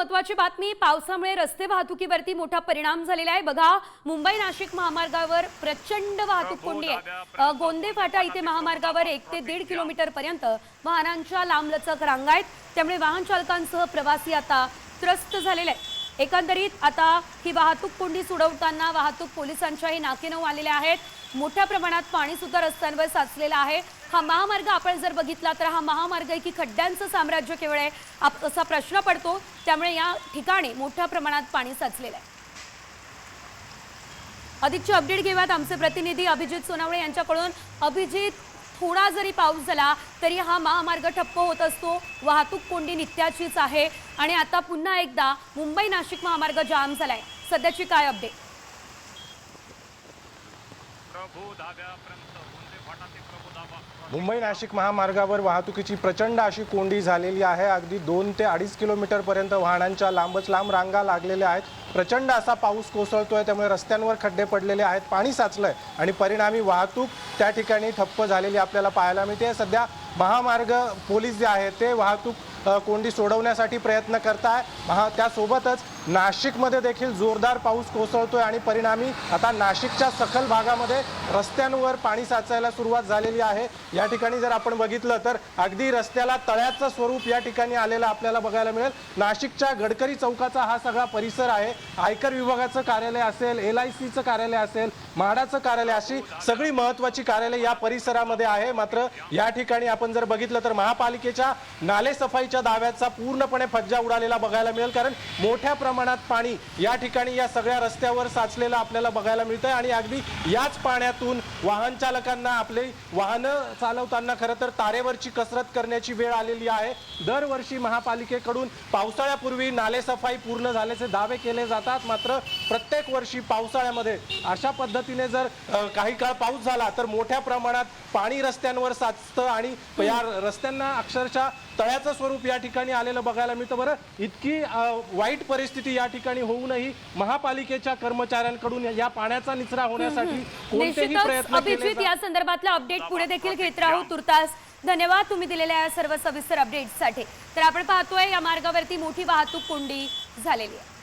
महत्वाची बातमी पावसामुळे रस्ते वाहतुकीवरती मोठा परिणाम झालेला आहे. बघा मुंबई नाशिक महामार्गावर प्रचंड वाहतूक कोंडी आहे. गोंदे फाटा इथे महामार्गावर एक ते दीड किलोमीटर पर्यंत वाहनांच्या लांबलचक रांगा आहेत. त्यामुळे वाहन चालकांसह प्रवासी आता त्रस्त झालेले आहेत. एकंदरीत आता ही वाहतूक कोंडी सोडवताना वाहतूक पोलिसांच्याही नाकेनऊ आलेल्या आहेत. मोठ्या प्रमाणात पाणी सुद्धा रस्त्यांवर साचलेलं आहे. हा महामार्ग आपण जर बघितला तर हा महामार्ग आहे की खड्ड्यांचं साम्राज्य केवळ आहे असा प्रश्न पडतो. त्यामुळे या ठिकाणी मोठ्या प्रमाणात पाणी साचलेलं आहे. अधिकची अपडेट घेऊयात आमचे प्रतिनिधी अभिजित सोनावळे यांच्याकडून. अभिजित थोडा जरी पाऊस झाला तरी हा महामार्ग ठप्प होत असतो. वाहतूक कोंडी नित्याचीच आहे. आणि आता पुन्हा एकदा मुंबई नाशिक महामार्ग जाम झालाय. सध्याची काय अपडेट मुंबई नाशिक महामार्गावर वाहतुकीची प्रचंड अशी कोंडी झालेली आहे. अगदी दोन ते अडीच किलोमीटरपर्यंत वाहनांच्या लांबच लांब रांगा लागलेल्या आहेत. प्रचंड असा पाऊस कोसळतोय त्यामुळे रस्त्यांवर खड्डे पडलेले आहेत पाणी साचलंय आणि परिणामी वाहतूक त्या ठिकाणी ठप्प झालेली आपल्याला पाहायला मिळते. सध्या महामार्ग पोलीस जे आहेत ते वाहतूक कोंडी सोडवण्यासाठी प्रयत्न करताय. त्यासोबतच नाशिकमध्ये देखील जोरदार पाऊस कोसळतोय आणि परिणामी आता नाशिकच्या सखल भागामध्ये रस्त्यांवर पाणी साचायला सुरुवात झालेली आहे. या ठिकाणी जर आपण बघितलं तर अगदी रस्त्याला तळ्याचं स्वरूप या ठिकाणी आलेलं आपल्याला बघायला मिळेल. नाशिकच्या गडकरी चौकाचा हा सगळा परिसर आहे. आयकर विभागाचं कार्यालय असेल एल आय सीचं कार्यालय असेल म्हाडाचं कार्यालय अशी सगळी महत्वाची कार्यालय या परिसरामध्ये आहे. मात्र या ठिकाणी आपण जर बघितलं तर महापालिकेच्या नाले सफाईच्या दाव्याचा पूर्णपणे फज्जा उडालेला बघायला मिळेल कारण मोठ्या प्रमाणात पाणी या ठिकाणी या सगळ्या रस्त्यावर साचलेलं आपल्याला बघायला मिळतंय. आणि अगदी याच पाण्यातून वाहन चालकांना आपले वाहनं चालवताना खरं तर तारेवरची कसरत करण्याची वेळ आलेली आहे. दरवर्षी महापालिकेकडून पावसाळ्यापूर्वी नालेसफाई पूर्ण झाल्याचे दावे केले जातात. मात्र प्रत्येक वर्षी पावसाळ्यामध्ये अशा पद्धतीने जर काही काळ पाऊस झाला तर मोठ्या प्रमाणात पाणी रस्त्यांवर साचतं आणि या रस्त्यांना अक्षरशः तळ्याचं स्वरूप या ठिकाणी आलेलं बघायला मिळतं. बरं इतकी वाईट परिस्थिती या ठिकाणी होऊनही महापालिकेच्या कर्मचाऱ्यांकडून या पाण्याचा निचरा होण्यासाठी कोणतेही प्रयत्न अभिजित जात या संदर्भातला अपडेट पुढे देखील घेत राहू. तुर्तास धन्यवाद तुम्ही दिलेल्या या सर्व सविस्तर अपडेटसाठी तर आपण पाहतोय या मार्गावरती मोठी वाहतूक कोंडी झालेली आहे.